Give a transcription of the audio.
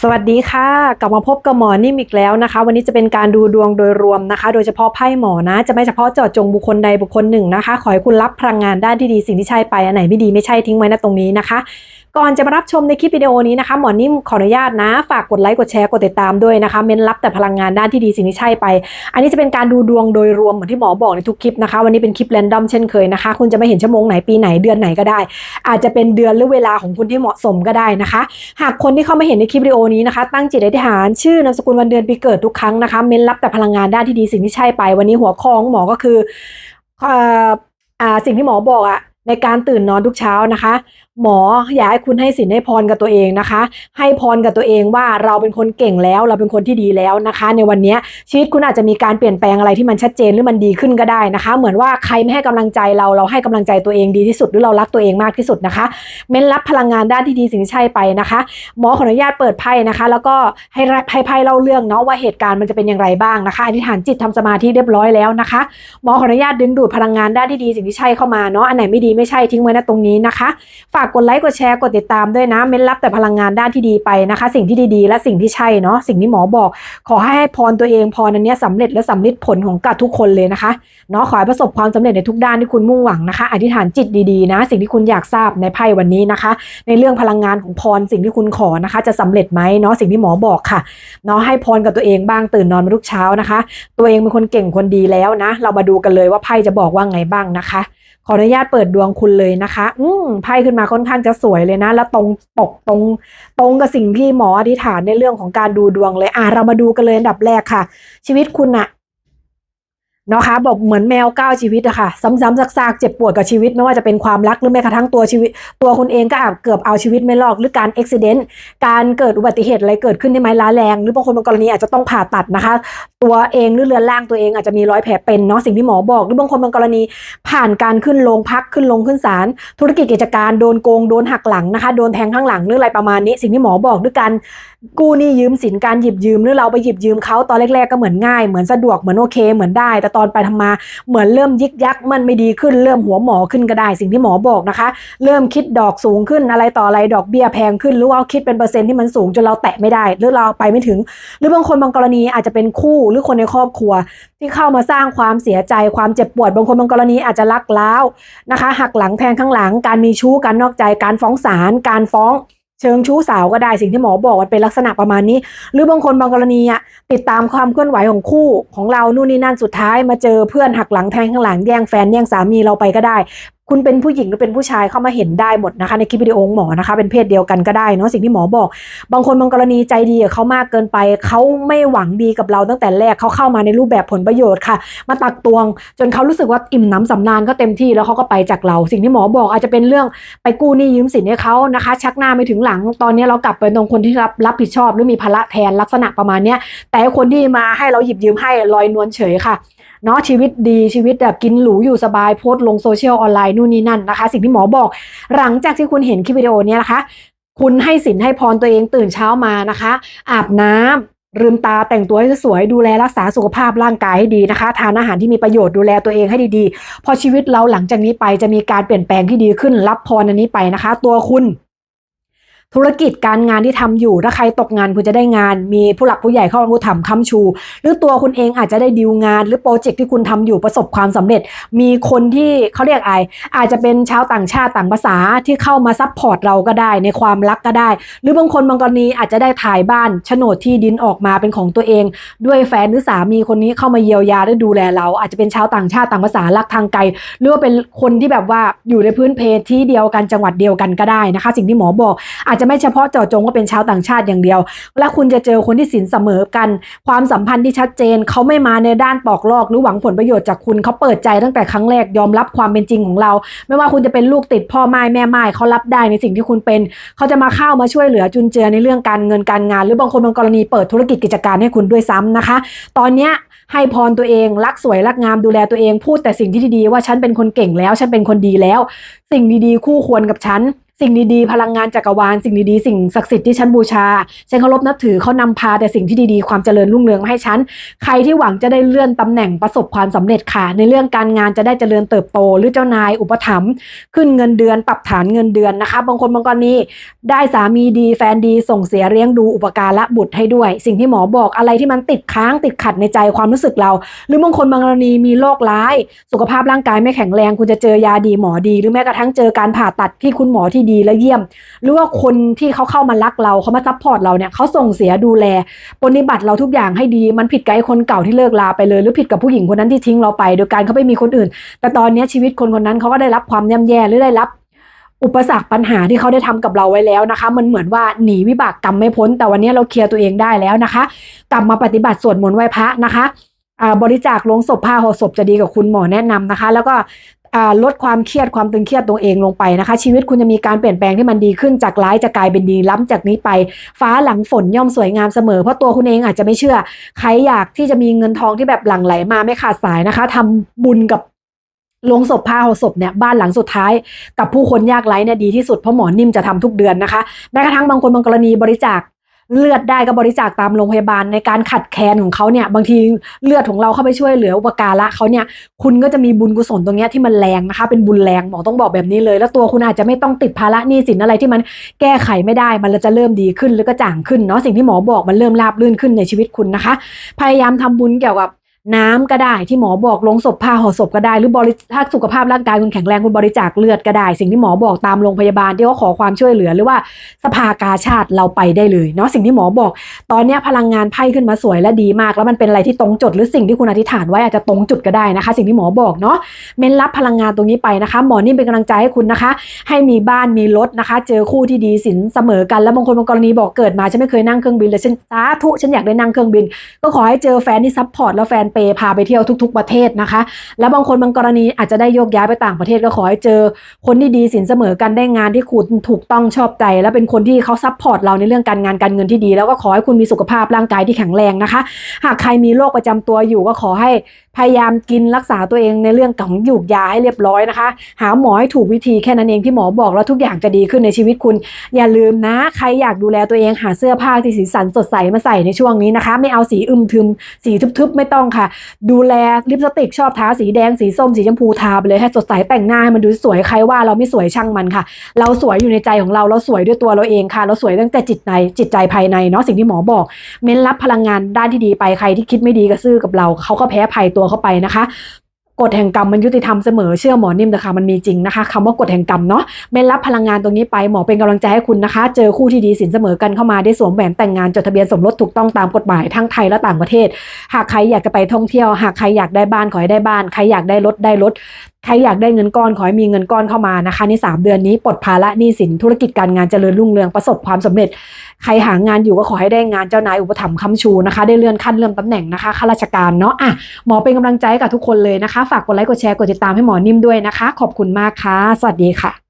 สวัสดีค่ะ กลับมาพบกับหมอนิ่มอีกแล้วนะคะ วันนี้จะเป็นการดูดวงโดยรวมนะคะ โดยเฉพาะไพ่หมอนะ จะไม่เฉพาะเจาะจงบุคคลใดบุคคลหนึ่งนะคะ ขอให้คุณรับพลังงานด้านที่ดีสิ่งที่ใช่ไปอันไหนไม่ดีไม่ใช่ทิ้งไว้นะตรงนี้นะคะ ก่อนจะมารับชมในคลิปวิดีโอนี้นะคะหมอนิ่มขออนุญาตนะ ฝากกดไลค์กดแชร์กดติดตามด้วยนะคะ เม้นรับแต่พลังงานด้านที่ดีสิ่งที่ใช่ไป อันนี้จะเป็นการดูดวงโดยรวมเหมือนที่หมอบอกในทุกคลิปนะคะ วันนี้เป็นคลิปแรนดอมเช่นเคยนะคะ คุณจะไม่เห็นชั่วโมงไหนปีไหนเดือนไหนก็ได้ อาจจะเป็นเดือนหรือเวลาของคุณที่เหมาะสมก็ได้นะคะ หากคนที่เข้ามาเห็นในคลิปวิดีโอนี้นะคะ ตั้งจิตอธิษฐานชื่อนามสกุลวันเดือนปีเกิดทุกครั้งนะคะ เม้นรับแต่พลังงานด้านที่ดีสิ่งที่ใช่ไป วันนี้หัวข้อของหมอก็คือเอ่ออ่าสิ่งที่หมอบอกอะในการตื่นนอนทุกเช้านะคะ หมออยากให้คุณให้สินให้พรกับตัวเองนะคะ ให้พรกับตัวเองว่าเราเป็นคนเก่งแล้ว เราเป็นคนที่ดีแล้วนะคะ ในวันนี้ชีวิตคุณอาจจะมีการเปลี่ยนแปลงอะไรที่มันชัดเจนหรือมันดีขึ้นก็ได้นะคะ เหมือนว่าใครไม่ให้กำลังใจเราเราให้กำลังใจตัวเองดีที่สุดหรือเรารักตัวเองมากที่สุดนะคะ เม้นรับพลังงานด้านที่ดีสิ่งที่ใช่ไปนะคะ หมอขออนุญาตเปิดไพ่นะคะ แล้วก็ให้ให้ไพ่เล่าเรื่องเนาะว่าเหตุการณ์มันจะเป็นอย่างไรบ้างนะคะอธิษฐานจิตทำสมาธิเรียบร้อยแล้วนะคะ หมอขออนุญาตดึงดูดพลังงานด้านที่ดีสิ่งที่ใช่เข้ามาเนาะอันไหนไม่ดีไม่ใช่ทิ้งไว้นะตรงนี้นะคะฝากกดไลค์กดแชร์กดติดตามด้วยนะ เม้นรับแต่พลังงานด้านที่ดีไปนะคะ สิ่งที่ดีๆ และสิ่งที่ใช่เนาะสิ่งที่หมอบอก ขอให้ให้พรตัวเองพรอันนี้สำเร็จและสำลิดผลของกับทุกคนเลยนะคะเนาะขอให้ประสบความสำเร็จในทุกด้านที่คุณมุ่งหวังนะคะ อธิษฐานจิตดีๆนะ สิ่งที่คุณอยากทราบในไพ่วันนี้นะคะ ในเรื่องพลังงานของพรสิ่งที่คุณขอนะคะ จะสำเร็จไหมเนาะสิ่งที่หมอบอกค่ะเนาะให้พรกับตัวเองบ้างตื่นนอนมาทุกเช้านะคะ ตัวเองเป็นคนเก่งคนดีแล้วนะ เรามาดูกันเลยว่าไพ่จะบอกว่าไงบ้างนะคะ ขออนุญาตเปิดดวงคุณเลยนะคะ อืมไพ่ขึ้นมาค่อนข้างจะสวยเลยนะ แล้วตรงปกตรง ตรงกับสิ่งที่หมออธิษฐานในเรื่องของการดูดวงเลย อะเรามาดูกันเลยอันดับแรกค่ะ ชีวิตคุณอะ นาะคะบอกเหมือนแมวก้าวชีวิตอะค่ะ ซ้ำๆซากๆเจ็บปวดกับชีวิตไม่ว่าจะเป็นความรักหรือแม้กระทั่งตัวชีวิต ตัวคุณเองก็อาจเกือบเอาชีวิตไม่รอดหรือการอุบิเหตุการเกิดอุบัติเหตุอะไรเกิดขึ้นได้ไหมร้าแรง หรือบางคนบางกรณีอาจจะต้องผ่าตัดนะคะ ตัวเองหรือเรือนร่างตัวเองอาจจะมีรอยแผลเป็นเนาะสิ่งที่หมอบอก หรือบางคนบางกรณีผ่านการขึ้นโรงพักขึ้นลงขึ้นศาลธุรกิจกิจการโดนโกงโดนหักหลังนะคะโดนแทงข้างหลังหรืออะไรประมาณนี้ สิ่งที่หมอบอกด้วยการ กู้หนี้ยืมสินการหยิบยืมหรือเราไปหยิบยืมเขาตอนแรก ๆก็เหมือนง่ายเหมือนสะดวกเหมือนโอเค เหมือนได้ แต่ตอนไปทำมาเหมือนเริ่มยิกยักมันไม่ดีขึ้นเริ่มหัวหมอขึ้นก็ได้สิ่งที่หมอบอกนะคะ เริ่มคิดดอกสูงขึ้นอะไรต่ออะไรดอกเบี้ยแพงขึ้น หรือว่าคิดเป็นเปอร์เซ็นต์ที่มันสูงจนเราแตะไม่ได้ หรือเราไปไม่ถึง หรือบางคนบางกรณีอาจจะเป็นคู่หรือคนในครอบครัว ที่เข้ามาสร้างความเสียใจความเจ็บปวดบางคนบางกรณีอาจจะรักล้าวนะคะหักหลังแทงข้างหลัง การมีชู้การนอกใจการฟ้องศาลการฟ้อง เชิงชู้สาวก็ได้สิ่งที่หมอบอกมันเป็นลักษณะประมาณนี้ หรือบางคนบางกรณีอะติดตามความเคลื่อนไหวของคู่ของเรานู่นนี่นั่นสุดท้ายมาเจอเพื่อนหักหลังแทงข้างหลังแย่งแฟนแย่งสามีเราไปก็ได้ คุณเป็นผู้หญิงหรือเป็นผู้ชายเข้ามาเห็นได้หมดนะคะ ในคลิปวิดีโอของหมอนะคะ เป็นเพศเดียวกันก็ได้เนาะสิ่งที่หมอบอก บางคนบางกรณีใจดีกับเขามากเกินไป เขาไม่หวังดีกับเราตั้งแต่แรกเขาเข้ามาในรูปแบบผลประโยชน์ค่ะ มาตักตวง จนเขารู้สึกว่าอิ่มหน้ำสำนานก็เต็มที่แล้วเขาก็ไปจากเรา สิ่งที่หมอบอกอาจจะเป็นเรื่องไปกู้หนี้ยืมสินให้เขานะคะ ชักหน้าไม่ถึงหลัง ตอนนี้เรากลับไปตรงคนที่รับรับผิดชอบหรือมีภาระแทนลักษณะประมาณเนี้ยแต่คนที่มาให้เราหยิบยืมให้ลอยนวลเฉยค่ะเนาะชีวิตดีชีวิตแบบกินหรูอยู่สบายโพสต์ลงโซเชียลออนไลน์นู่นนี่นั่นนะคะ สิ่งที่หมอบอก หลังจากที่คุณเห็นคลิปวิดีโอนี้นะคะ คุณให้สินให้พรตัวเองตื่นเช้ามานะคะ อาบน้ำลืมตาแต่งตัวให้สวยดูแลรักษาสุขภาพร่างกายให้ดีนะคะ ทานอาหารที่มีประโยชน์ดูแลตัวเองให้ดีๆ พอชีวิตเราหลังจากนี้ไปจะมีการเปลี่ยนแปลงที่ดีขึ้นรับพรอันนี้ไปนะคะ ตัวคุณ ธุรกิจการงานที่ทำอยู่ ถ้าใครตกงานคุณจะได้งาน มีผู้หลักผู้ใหญ่เข้ามาพูดถามคำชู หรือตัวคุณเองอาจจะได้ดีลงาน หรือโปรเจกต์ที่คุณทำอยู่ประสบความสำเร็จ มีคนที่เขาเรียกไออาจจะเป็นชาวต่างชาติต่างภาษาที่เข้ามาซัพพอร์ตเราก็ได้ในความรักก็ได้ หรือบางคนบางกรณีอาจจะได้ถ่ายบ้านโฉนดที่ดินออกมาเป็นของตัวเอง ด้วยแฟนหรือสามีคนนี้เข้ามาเยียวยาและดูแลเรา อาจจะเป็นชาวต่างชาติต่างภาษารักทางไกลหรือว่าเป็นคนที่แบบว่าอยู่ในพื้นเพที่เดียวกันจังหวัดเดียวกันก็ได้นะคะ สิ่งที่หมอบอกอาจจะไม่เฉพาะเจาะจงว่าเป็นชาวต่างชาติอย่างเดียว และคุณจะเจอคนที่สินเสมอกัน ความสัมพันธ์ที่ชัดเจนเขาไม่มาในด้านปอกลอกหรือหวังผลประโยชน์จากคุณเขาเปิดใจตั้งแต่ครั้งแรกยอมรับความเป็นจริงของเรา ไม่ว่าคุณจะเป็นลูกติดพ่อไม้แม่ไม้เขารับได้ในสิ่งที่คุณเป็น เขาจะมาเข้ามาช่วยเหลือจุนเจือในเรื่องการเงินการงาน หรือบางคนบางกรณีเปิดธุรกิจกิจการให้คุณด้วยซ้ำนะคะ ตอนเนี้ยให้พรตัวเองรักสวยรักงามดูแลตัวเองพูดแต่สิ่งที่ดีๆว่าฉันเป็นคนเก่งแล้ว ฉันเป็นคนดีแล้ว สิ่งดีๆ คู่ควรกับฉัน สิ่งดีๆ พลังงานจักรวาล สิ่งดีๆ สิ่งศักดิ์สิทธิ์ที่ฉันบูชา ฉันเคารพนับถือเขานำพาแต่สิ่งที่ดีๆ ความเจริญรุ่งเรืองมาให้ฉัน ใครที่หวังจะได้เลื่อนตำแหน่งประสบความสำเร็จค่ะ ในเรื่องการงานจะได้เจริญเติบโต หรือเจ้านายอุปถัมภ์ขึ้นเงินเดือนปรับฐานเงินเดือนนะคะ บางคนบางกรณีได้สามีดีแฟนดีส่งเสียเลี้ยงดูอุปการะบุตรให้ด้วย สิ่งที่หมอบอกอะไรที่มันติดค้างติดขัดในใจความรู้สึกเรา หรือบางคนบางกรณีมีโรคร้าย สุขภาพร่างกายไม่แข็งแรง คุณจะเจอยาดีหมอดี หรือแม้กระทั่งเจอการผ่าตัดที่คุณหมอที่ดีและเยี่ยม หรือว่าคนที่เขาเข้ามารักเราเขามาซัพพอร์ตเราเนี่ยเขาส่งเสียดูแลปฏิบัติเราทุกอย่างให้ดี มันผิดกับไอ้คนเก่าที่เลิกลาไปเลย หรือผิดกับผู้หญิงคนนั้นที่ทิ้งเราไป โดยการเขาไปมีคนอื่น แต่ตอนนี้ชีวิตคนคนนั้นเขาก็ได้รับความย่ำแย่หรือได้รับอุปสรรคปัญหาที่เขาได้ทำกับเราไว้แล้วนะคะ มันเหมือนว่าหนีวิบากกรรมไม่พ้น แต่วันนี้เราเคลียร์ตัวเองได้แล้วนะคะ กลับมาปฏิบัติสวดมนต์ไหว้พระนะคะอ่าบริจาคลงศพผ้าห่อศพจะดีกับคุณหมอแนะนำนะคะ แล้วก็ ลดความเครียดความตึงเครียดตัวเองลงไปนะคะ ชีวิตคุณจะมีการเปลี่ยนแปลงที่มันดีขึ้นจากร้ายจะกลายเป็นดีล้ำจากนี้ไป ฟ้าหลังฝนย่อมสวยงามเสมอเพราะตัวคุณเองอาจจะไม่เชื่อ ใครอยากที่จะมีเงินทองที่แบบหลั่งไหลมาไม่ขาดสายนะคะทำบุญกับลงศพผ้าหอศพเนี่ยบ้านหลังสุดท้าย กับผู้คนยากไร้เนี่ยดีที่สุดเพราะหมอนิ่มจะทำทุกเดือนนะคะแม้กระทั่งบางคนบางกรณีบริจาค เลือดได้ก็บริจาคตามโรงพยาบาลในการขัดแคลนของเขาเนี่ยบางทีเลือดของเราเข้าไปช่วยเหลืออุปการะเขาเนี่ยคุณก็จะมีบุญกุศลตรงเนี้ยที่มันแรงนะคะ เป็นบุญแรงหมอต้องบอกแบบนี้เลย แล้วตัวคุณอาจจะไม่ต้องติดภาระหนี้สินอะไรที่มันแก้ไขไม่ได้ มันจะเริ่มดีขึ้นหรือก็จ่างขึ้นเนาะสิ่งที่หมอบอกมันเริ่มราบรื่นขึ้นในชีวิตคุณนะคะ พยายามทำบุญเกี่ยวกับ น้ำก็ได้ที่หมอบอกลงศพผ้าห่อศพก็ได้ หรือบริถ้าสุขภาพร่างกายคุณแข็งแรงคุณบริจาคเลือดก็ได้ สิ่งที่หมอบอกตามโรงพยาบาลที่เขาขอความช่วยเหลือหรือว่าสภากาชาติเราไปได้เลยเนาะสิ่งที่หมอบอก ตอนนี้พลังงานไพ่ขึ้นมาสวยและดีมาก แล้วมันเป็นอะไรที่ตรงจุดหรือสิ่งที่คุณอธิษฐานไว้อาจจะตรงจุดก็ได้นะคะ สิ่งที่หมอบอกเนาะเม้นรับพลังงานตรงนี้ไปนะคะ หมอนี่เป็นกำลังใจให้คุณนะคะ ให้มีบ้านมีรถนะคะ เจอคู่ที่ดีสินเสมอกันแล้วบางคนบางกรณีบอกเกิดมาฉันไม่เคยนั่งเครื่องบินเลยฉันสาธุฉันอยากได้นั่งเครื่องบิน ก็ขอให้เจอแฟนที่ซัพพอร์ตแล้วแฟนเปย์พาไปเที่ยวทุก ๆ ประเทศนะคะ แล้วบางคนบางกรณีอาจจะได้โยกย้ายไปต่างประเทศก็ขอให้เจอ คนที่ดีสินเสมอกันได้งานที่คุณถูกต้องชอบใจ และเป็นคนที่เขาซัพพอร์ตเราในเรื่องการงานการเงินที่ดี แล้วก็ขอให้คุณมีสุขภาพร่างกายที่แข็งแรงนะคะ หากใครมีโรคประจำตัวอยู่ก็ขอให้พยายามกินรักษาตัวเองในเรื่องของหยูกยาให้เรียบร้อยนะคะ หาหมอให้ถูกวิธีแค่นั้นเองที่หมอบอกแล้วทุกอย่างจะดีขึ้นในชีวิตคุณ อย่าลืมนะ ใครอยากดูแลตัวเองหาเสื้อผ้าที่สีสันสดใสมาใส่ในช่วงนี้นะคะ ไม่เอาสีอึมทึม สีทึบๆ ไม่ต้องค่ะดูแลลิปสติกชอบทาสีแดงสีส้มสีชมพูทาไปเลยให้สดใสแต่งหน้าให้มันดูสวยใครว่าเราไม่สวยช่างมันค่ะ เราสวยอยู่ในใจของเราเราสวยด้วยตัวเราเองค่ะ เราสวยตั้งแต่จิตในจิตใจภายในเนาะสิ่งที่หมอบอก เม้นรับพลังงานด้านที่ดีไปใครที่คิดไม่ดีก็ซื่อกับเราเขาก็แพ้ภัยตัวเข้าไปนะคะ กฎแห่งกรรมมันยุติธรรมเสมอเชื่อหมอนิ่มนะคะมันมีจริงนะคะคำว่ากฎแห่งกรรมเนาะเม้นรับพลังงานตรงนี้ไปหมอเป็นกำลังใจให้คุณนะคะ เจอคู่ที่ดีสินเสมอกันเข้ามาได้สวมแหวนแต่งงานจดทะเบียนสมรสถูกต้องตามกฎหมายทั้งไทยและต่างประเทศ หากใครอยากจะไปท่องเที่ยว หากใครอยากได้บ้านขอให้ได้บ้าน ใครอยากได้รถได้รถ ใครอยากได้เงินก้อนขอให้มีเงินก้อนเข้ามานะคะ ใน 3 เดือนนี้ปลดภาระหนี้สินธุรกิจการงานเจริญรุ่งเรืองประสบความสำเร็จ ใครหางานอยู่ก็ขอให้ได้งานเจ้านายอุปถัมภ์ค้ำชูนะคะ ได้เลื่อนขั้นเลื่อนตำแหน่งนะคะข้าราชการเนาะอะหมอเป็นกำลังใจกับทุกคนเลยนะคะ ฝากกดไลค์กดแชร์กดติดตามให้หมอนิ่มด้วยนะคะ ขอบคุณมากค่ะ สวัสดีค่ะ